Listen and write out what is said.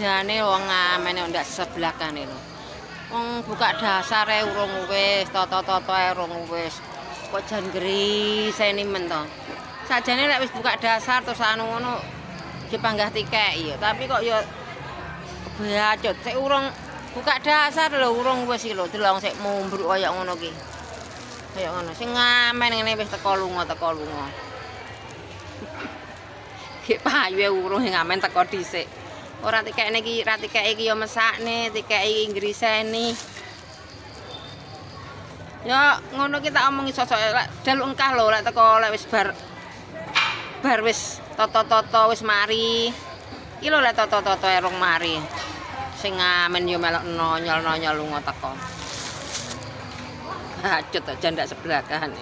Jane wong ngamen kok ndak sebelah kane lho. Wong buka dasare urung wis, toto-toto ae urung wis. Kok jan griseni men to. Sajane lek wis buka dasar terus anu ngono dipanggah tiket ya, tapi kok ya kebacut sik urung buka dasar lho urung wis iki lho delong sik mumbruk kaya ngono ki. Kaya ngono. Sing ngamen ngene wis teko lunga teko lunga. Ki payu urung sing ngamen teko dhisik. Ora tikekne iki, ra tikeke iki ya mesakne, tikeke iki ngriseni. Ya ngono ki tak omongi sosok lek dalu engkah lho lek teko lek wis bar bar wis toto-toto wis mari. Iki lho lek toto-toto erong mari. Sing ngamen yo melok nonyol-nonyol lunga teko. Hacut aja ndak sebelahan.